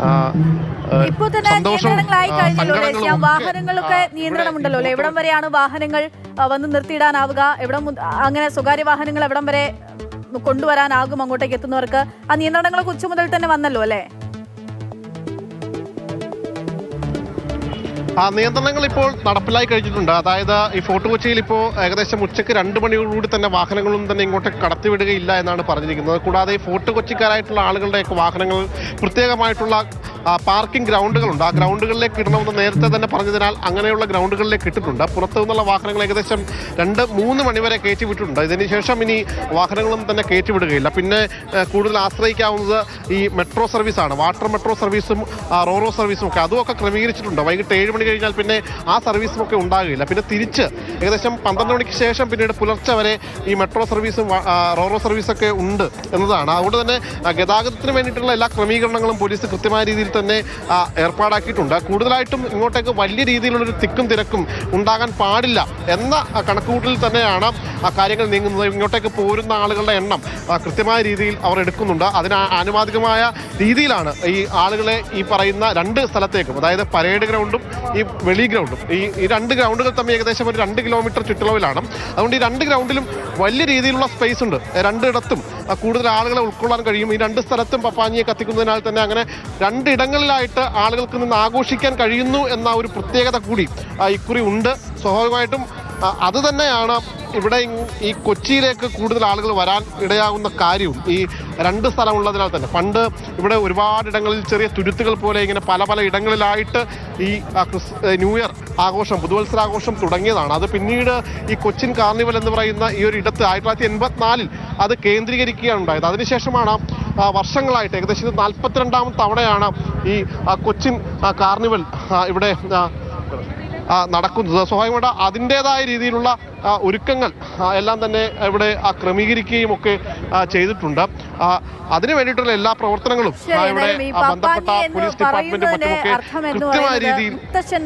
ആ, ആ, ഇപ്പൊ തന്നെ നിയന്ത്രണങ്ങളായി കഴിഞ്ഞല്ലോ വാഹനങ്ങളൊക്കെ നിയന്ത്രണം നിയന്ത്രണമുണ്ടല്ലോ അല്ലെ? എവിടം വരെയാണ് വാഹനങ്ങൾ വന്ന് നിർത്തിയിടാനാവുക? എവിടം അങ്ങനെ സ്വകാര്യ വാഹനങ്ങൾ എവിടം വരെ കൊണ്ടുവരാനാകും അങ്ങോട്ടേക്ക് എത്തുന്നവർക്ക്? ആ നിയന്ത്രണങ്ങളൊക്കെ ഉച്ച മുതൽ തന്നെ വന്നല്ലോ അല്ലേ? നിയന്ത്രണങ്ങൾ ഇപ്പോൾ നടപ്പിലായി കഴിഞ്ഞിട്ടുണ്ട്. അതായത് ഈ ഫോർട്ട് കൊച്ചിയിൽ ഇപ്പോൾ ഏകദേശം ഉച്ചയ്ക്ക് രണ്ട് മണിയോടുകൂടി തന്നെ വാഹനങ്ങളൊന്നും തന്നെ ഇങ്ങോട്ടേക്ക് കടത്തിവിടുകയില്ല എന്നാണ് പറഞ്ഞിരിക്കുന്നത്. കൂടാതെ ഈ ഫോർട്ട് കൊച്ചിക്കാരായിട്ടുള്ള ആളുകളുടെയൊക്കെ വാഹനങ്ങൾ പ്രത്യേകമായിട്ടുള്ള ആ, പാർക്കിംഗ് ഗ്രൗണ്ടുകളുണ്ട്. ആ ഗ്രൗണ്ടുകളിലേക്ക് ഇടണമെന്ന് നേരത്തെ തന്നെ പറഞ്ഞതിനാൽ അങ്ങനെയുള്ള ഗ്രൗണ്ടുകളിലേക്ക് ഇട്ടിട്ടുണ്ട്. പുറത്തു നിന്നുള്ള വാഹനങ്ങൾ ഏകദേശം രണ്ട് മൂന്ന് മണിവരെ കയറ്റി വിട്ടിട്ടുണ്ട്. ഇതിനുശേഷം ഇനി വാഹനങ്ങളൊന്നും തന്നെ കയറ്റി വിടുകയില്ല. പിന്നെ കൂടുതൽ ആശ്രയിക്കാവുന്നത് ഈ മെട്രോ സർവീസാണ്. വാട്ടർ മെട്രോ സർവീസും റോറോ സർവീസും ഒക്കെ അതുമൊക്കെ ക്രമീകരിച്ചിട്ടുണ്ട്. വൈകിട്ട് ഏഴ് മണി കഴിഞ്ഞാൽ പിന്നെ ആ സർവീസും ഒക്കെ ഉണ്ടാകില്ല പിന്നെ തിരിച്ച് ഏകദേശം പന്ത്രണ്ട് മണിക്ക് ശേഷം പിന്നീട് പുലർച്ചെ വരെ ഈ മെട്രോ സർവീസും റോറോ സർവീസൊക്കെ ഉണ്ട് എന്നതാണ്. അതുകൊണ്ട് തന്നെ ഗതാഗതത്തിന് വേണ്ടിയിട്ടുള്ള എല്ലാ ക്രമീകരണങ്ങളും പോലീസ് കൃത്യമായ രീതിയിൽ തന്നെ ഏർപ്പാടാക്കിയിട്ടുണ്ട്. കൂടുതലായിട്ടും ഇങ്ങോട്ടേക്ക് വലിയ രീതിയിലുള്ളൊരു തിക്കും തിരക്കും ഉണ്ടാകാൻ പാടില്ല എന്ന ആ, കണക്കുകൂട്ടലിൽ തന്നെയാണ് ആ കാര്യങ്ങൾ നീങ്ങുന്നത്. ഇങ്ങോട്ടേക്ക് പോരുന്ന ആളുകളുടെ എണ്ണം കൃത്യമായ രീതിയിൽ അവർ എടുക്കുന്നുണ്ട്. അതിന് ആനുപാതികമായ രീതിയിലാണ് ഈ ആളുകളെ ഈ പറയുന്ന രണ്ട് സ്ഥലത്തേക്കും അതായത് പരേഡ് ഗ്രൗണ്ടും ഈ വെളി ഗ്രൗണ്ടും. ഈ ഈ രണ്ട് ഗ്രൗണ്ടുകൾ തമ്മിൽ ഏകദേശം ഒരു രണ്ട് കിലോമീറ്റർ ചുറ്റളവിലാണ്. അതുകൊണ്ട് ഈ രണ്ട് ഗ്രൗണ്ടിലും വലിയ രീതിയിലുള്ള സ്പേസ് ഉണ്ട്. രണ്ടിടത്തും കൂടുതൽ ആളുകളെ ഉൾക്കൊള്ളാൻ കഴിയും. ഈ രണ്ട് സ്ഥലത്തും പപ്പാഞ്ഞിയെ കത്തിക്കുന്നതിനാൽ തന്നെ അങ്ങനെ രണ്ടിടങ്ങളിലായിട്ട് ആളുകൾക്ക് നിന്ന് ആഘോഷിക്കാൻ കഴിയുന്നു എന്ന ഒരു പ്രത്യേകത കൂടി ഇക്കുറി ഉണ്ട്. സ്വാഭാവികമായിട്ടും അത് തന്നെയാണ് ഇവിടെ ഈ കൊച്ചിയിലേക്ക് കൂടുതൽ ആളുകൾ വരാൻ ഇടയാകുന്ന കാര്യവും. ഈ രണ്ട് സ്ഥലമുള്ളതിനാൽ തന്നെ. പണ്ട് ഇവിടെ ഒരുപാട് ഇടങ്ങളിൽ ചെറിയ തുരുത്തുകൾ പോലെ ഇങ്ങനെ പല പല ഇടങ്ങളിലായിട്ട് ഈ ന്യൂ ഇയർ ആഘോഷം പുതുവത്സരാഘോഷം തുടങ്ങിയതാണ്. അത് പിന്നീട് ഈ കൊച്ചിൻ കാർണിവൽ എന്ന് പറയുന്ന ഈ ഒരു ഇടത്ത് ആയിരത്തി തൊള്ളായിരത്തി എൺപത്തിനാലിൽ അത് കേന്ദ്രീകരിക്കുകയാണ് ഉണ്ടായത്. അതിനുശേഷമാണ് വർഷങ്ങളായിട്ട് ഏകദേശം നാൽപ്പത്തിരണ്ടാം തവണയാണ് ഈ കൊച്ചിൻ കാർണിവൽ ഇവിടെ നടക്കുന്നത്. സ്വാഭാവികമായിട്ട് അതിന്റെതായ രീതിയിലുള്ള ഒരുക്കങ്ങൾ എല്ലാം തന്നെ ഇവിടെ ക്രമീകരിക്കുകയും ഒക്കെ ചെയ്തിട്ടുണ്ട്. അതിനു വേണ്ടിയിട്ടുള്ള എല്ലാ പ്രവർത്തനങ്ങളും ഇവിടെ ബന്ധപ്പെട്ട പോലീസ് ഡിപ്പാർട്ട്മെന്റും പറയുന്നതിന്റെ മറ്റുമൊക്കെ കൃത്യമായ രീതിയിൽ മുത്തച്ഛൻ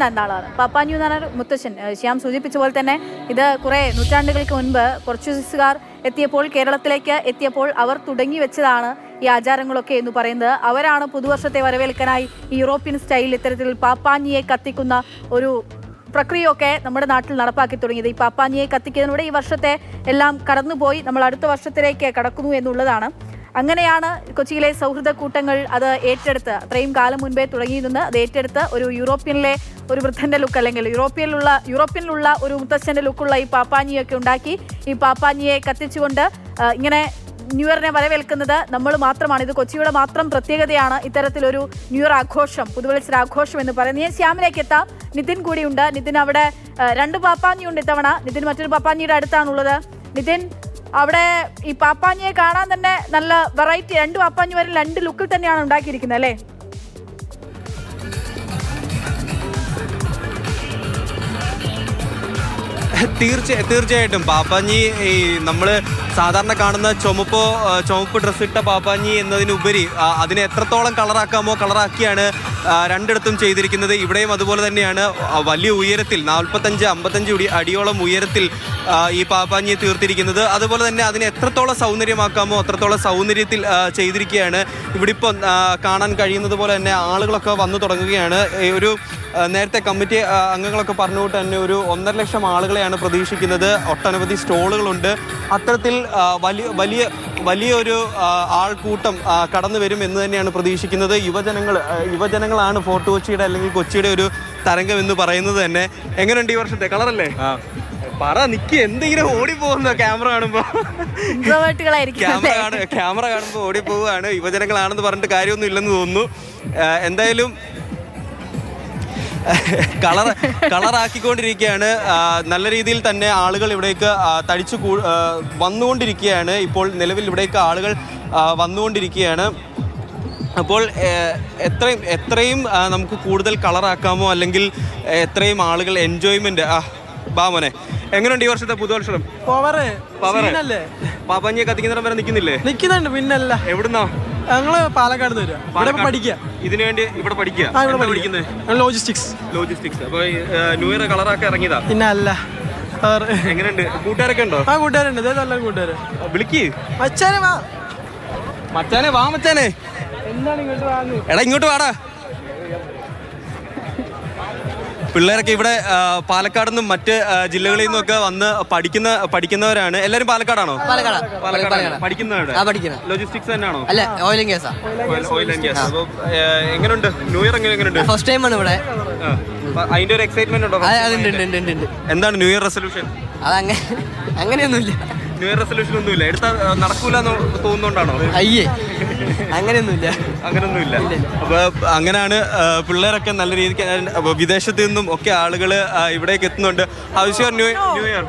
പാപ്പാഞ്ഞു മുത്തശ്ശൻ. ശ്യാം സൂചിപ്പിച്ച പോലെ തന്നെ ഇത് കുറെ നൂറ്റാണ്ടുകൾക്ക് മുൻപ് പോർച്ചുഗീസുകാർ എത്തിയപ്പോൾ കേരളത്തിലേക്ക് എത്തിയപ്പോൾ അവർ തുടങ്ങി വെച്ചതാണ് ഈ ആചാരങ്ങളൊക്കെ എന്ന് പറയുന്നത്. അവരാണ് പുതുവർഷത്തെ വരവേൽക്കാനായി യൂറോപ്യൻ സ്റ്റൈലിൽ ഇത്തരത്തിൽ പാപ്പാഞ്ഞിയെ കത്തിക്കുന്ന ഒരു പ്രക്രിയയൊക്കെ നമ്മുടെ നാട്ടിൽ നടപ്പാക്കി തുടങ്ങിയത്. ഈ പാപ്പാഞ്ഞിയെ കത്തിക്കുന്നതിലൂടെ ഈ വർഷത്തെ എല്ലാം കടന്നുപോയി. നമ്മൾ അടുത്ത വർഷത്തിലേക്ക് കടക്കുന്നു എന്നുള്ളതാണ്. അങ്ങനെയാണ് കൊച്ചിയിലെ സൗഹൃദ കൂട്ടങ്ങൾ അത് ഏറ്റെടുത്ത് അത്രയും കാലം മുൻപേ തുടങ്ങിയിരുന്നത്. അത് ഏറ്റെടുത്ത് ഒരു യൂറോപ്യനിലെ ഒരു വൃദ്ധന്റെ ലുക്ക് അല്ലെങ്കിൽ യൂറോപ്യനിലുള്ള യൂറോപ്യനിലുള്ള ഒരു മുത്തച്ഛന്റെ ലുക്കുള്ള ഈ പാപ്പാഞ്ഞിയൊക്കെ ഉണ്ടാക്കി. ഈ പാപ്പാഞ്ഞിയെ കത്തിച്ചുകൊണ്ട് ഇങ്ങനെ ന്യൂ ഇയറിനെ വരവേൽക്കുന്നത് നമ്മൾ മാത്രമാണ്. ഇത് കൊച്ചിയുടെ മാത്രം പ്രത്യേകതയാണ്. ഇത്തരത്തിലൊരു ന്യൂ ഇയർ ആഘോഷം പുതുവത്സര ആഘോഷം എന്ന് പറയുന്നത്. ഞാൻ ശ്യാമിലേക്ക് എത്താം. നിതിൻ കൂടിയുണ്ട്. നിതിൻ അവിടെ രണ്ട് പാപ്പാഞ്ഞിയുണ്ട് ഇത്തവണ. നിതിൻ മറ്റൊരു പാപ്പാഞ്ഞിയുടെ അടുത്താണുള്ളത്. നിതിൻ അവിടെ ഈ പാപ്പാഞ്ഞിയെ കാണാൻ തന്നെ നല്ല വെറൈറ്റി രണ്ട് പാപ്പാഞ്ഞി വരെ രണ്ട് ലുക്കിൽ തന്നെയാണ് ഉണ്ടാക്കിയിരിക്കുന്നത് അല്ലേ? തീർച്ച തീർച്ചയായിട്ടും. പാപ്പാഞ്ഞി ഈ നമ്മൾ സാധാരണ കാണുന്ന ചുമപ്പോ ചുമപ്പ് ഡ്രസ് ഇട്ട പാപ്പാഞ്ഞി എന്നതിനുപരി അതിനെ എത്രത്തോളം കളറാക്കാമോ കളറാക്കിയാണ് രണ്ടിടത്തും ചെയ്തിരിക്കുന്നത്. ഇവിടെയും അതുപോലെ തന്നെയാണ് വലിയ ഉയരത്തിൽ നാൽപ്പത്തഞ്ച് അമ്പത്തഞ്ച് അടി അടിയോളം ഉയരത്തിൽ ഈ പാപ്പാഞ്ഞിയെ തീർത്തിരിക്കുന്നത്. അതുപോലെ തന്നെ അതിനെ എത്രത്തോളം സൗന്ദര്യമാക്കാമോ അത്രത്തോളം സൗന്ദര്യത്തിൽ ചെയ്തിരിക്കുകയാണ്. ഇവിടെ ഇപ്പോൾ കാണാൻ കഴിയുന്നത് പോലെ തന്നെ ആളുകളൊക്കെ വന്നു തുടങ്ങുകയാണ്. ഒരു നേരത്തെ കമ്മിറ്റി അംഗങ്ങളൊക്കെ പറഞ്ഞുകൊണ്ട് തന്നെ ഒരു ഒന്നര ലക്ഷം ആളുകളെയാണ് പ്രതീക്ഷിക്കുന്നത്. ഒട്ടനവധി സ്റ്റോളുകളുണ്ട്. അത്തരത്തിൽ വലിയ വലിയ വലിയൊരു ആൾക്കൂട്ടം കടന്നു വരും എന്ന് തന്നെയാണ് പ്രതീക്ഷിക്കുന്നത്. യുവജനങ്ങൾ യുവജനങ്ങളാണ് ഫോർട്ട് കൊച്ചിയുടെ അല്ലെങ്കിൽ കൊച്ചിയുടെ ഒരു തരംഗം എന്ന് പറയുന്നത് തന്നെ. എങ്ങനെയുണ്ട് ഈ വർഷത്തെ? കളറല്ലേ? പറ നിക്ക് എന്തെങ്കിലും ഓടി പോകുന്നോ ക്യാമറ കാണുമ്പോ? ക്യാമറ? ക്യാമറ കാണുമ്പോൾ ഓടി പോവുകയാണ് യുവജനങ്ങളാണെന്ന് പറഞ്ഞിട്ട് കാര്യമൊന്നും ഇല്ലെന്ന് തോന്നുന്നു. എന്തായാലും കളർ കളറാക്കിക്കൊണ്ടിരിക്കുകയാണ്. നല്ല രീതിയിൽ തന്നെ ആളുകൾ ഇവിടേക്ക് തടിച്ചു കൂ വന്നുകൊണ്ടിരിക്കുകയാണ്. ഇപ്പോൾ നിലവിൽ ഇവിടേക്ക് ആളുകൾ വന്നുകൊണ്ടിരിക്കുകയാണ്. അപ്പോൾ എത്രയും എത്രയും നമുക്ക് കൂടുതൽ കളറാക്കാമോ? അല്ലെങ്കിൽ എത്രയും ആളുകൾ എൻജോയ്മെന്റ് ആ ബാമോനെ എങ്ങനെയുണ്ട് ഈ വർഷത്തെ പുതുവർഷം? പവറ് പവറ് പവഞ്ഞ കത്തിക്കുന്ന കത്തിക്കുന്നിടം വരെ നിൽക്കുന്നില്ലേ? നിൽക്കുന്നുണ്ട് പിന്നല്ല. എവിടുന്നാ? ഞങ്ങൾ പാലക്കാട് വരിക. ഇവിടെ പഠിക്കുക. ഇതിനു വേണ്ടി ഇവിടെ പഠിക്കുക. പഠിക്കുന്നത്? ലോജിസ്റ്റിക്സ് ലോജിസ്റ്റിക്സ് അപ്പൊ ന്യൂ ഇയർ കളറൊക്കെ ഇറങ്ങിയതാ? പിന്നെ അല്ല എങ്ങനെയുണ്ട്? കൂട്ടുകാരൊക്കെ ഉണ്ടോ? ആ കൂട്ടുകാരുണ്ട്. ഇതേ നല്ല കൂട്ടുകാര്. വിളിക്ക്. മച്ചാനെ വാ. മച്ചാനെ വാ മച്ചാനെ. എടാ ഇങ്ങോട്ട് വാടാ. പിള്ളേരൊക്കെ ഇവിടെ പാലക്കാട് നിന്നും മറ്റ് ജില്ലകളിൽ ജില്ലകളിൽ നിന്നൊക്കെ വന്ന് പഠിക്കുന്ന പഠിക്കുന്നവരാണ്. എല്ലാരും പാലക്കാടാണോ. ലോജിസ്റ്റിക്സ് തന്നെയാണോ? അല്ല ഓയിൽ ആൻഡ് ഗ്യാസാ ഓയിൽ ആൻഡ് ഗ്യാസ് അപ്പോൾ എങ്ങനെയുണ്ട് ന്യൂ ഇയർ എങ്ങനെയുണ്ട് ഫസ്റ്റ് ടൈം ആണ് ഇവിടെ. അതിന്റെ ഒരു എക്സൈറ്റ്മെന്റ് ഉണ്ടോ എന്താണ് ന്യൂ ഇയർ റെസൊല്യൂഷൻ അതങ്ങനെ അങ്ങനെയൊന്നുമില്ല. ന്യൂ ഇയർ റെസൊല്യൂഷൻ ഒന്നുമില്ല. എടുത്താൽ നടക്കൂല എന്ന് തോന്നുന്നുണ്ടാണോ? അയ്യേ. അങ്ങനെയൊന്നുമില്ല അങ്ങനെയൊന്നുമില്ല അപ്പൊ അങ്ങനെയാണ് പിള്ളേരൊക്കെ നല്ല രീതിക്ക് വിദേശത്തു നിന്നും ഒക്കെ ആളുകൾ ഇവിടേക്ക് എത്തുന്നുണ്ട് ആവശ്യം new new year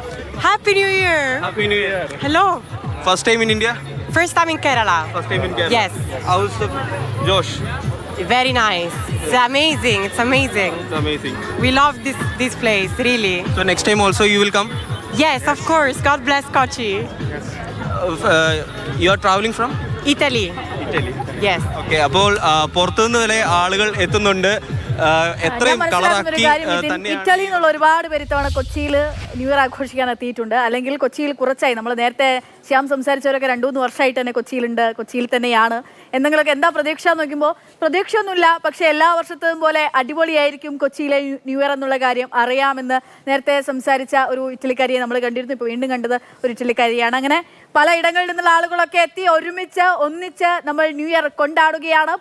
happy new year happy new year hello first time in India First time in Kerala. First time in Kerala Yes. How's josh Very nice. It's amazing. It's amazing. Amazing We love this this place, really. So next time also you will come Yes, of course. God bless Kochi. You are traveling from Italy. Yes. Okay അപ്പോൾ പുറത്തുനിന്ന് വരെ ആളുകൾ എത്തുന്നുണ്ട് എത്രയും കളറാക്കി ഇറ്റലിയിൽ നിന്നുള്ള ഒരുപാട് പേര് ഇത്തവണ കൊച്ചിയിൽ ന്യൂ ഇയർ ആഘോഷിക്കാൻ എത്തിയിട്ടുണ്ട്. അല്ലെങ്കിൽ കൊച്ചിയിൽ കുറച്ചായി. നമ്മൾ നേരത്തെ ശ്യാം സംസാരിച്ചവരൊക്കെ രണ്ടു മൂന്ന് വർഷമായിട്ട് തന്നെ കൊച്ചിയിലുണ്ട് കൊച്ചിയിൽ തന്നെയാണ് എന്തെങ്കിലുമൊക്കെ എന്താ പ്രതീക്ഷ നോക്കുമ്പോൾ പ്രതീക്ഷയൊന്നുമില്ല. പക്ഷെ എല്ലാ വർഷത്തെയും പോലെ അടിപൊളിയായിരിക്കും കൊച്ചിയിലെ ന്യൂ ഇയർ എന്നുള്ള കാര്യം അറിയാമെന്ന് നേരത്തെ സംസാരിച്ച ഒരു ഇറ്റലിക്കാരിയെ നമ്മൾ കണ്ടിരുന്നു. ഇപ്പോൾ വീണ്ടും കണ്ടത് ഒരു ഇറ്റലിക്കാരിയാണ്. അങ്ങനെ പല ഇടങ്ങളിൽ നിന്നുള്ള ആളുകളൊക്കെ എത്തി ഒരുമിച്ച് ഒന്നിച്ച് നമ്മൾ ന്യൂ ഇയർ കൊണ്ടാടുകയാണ്.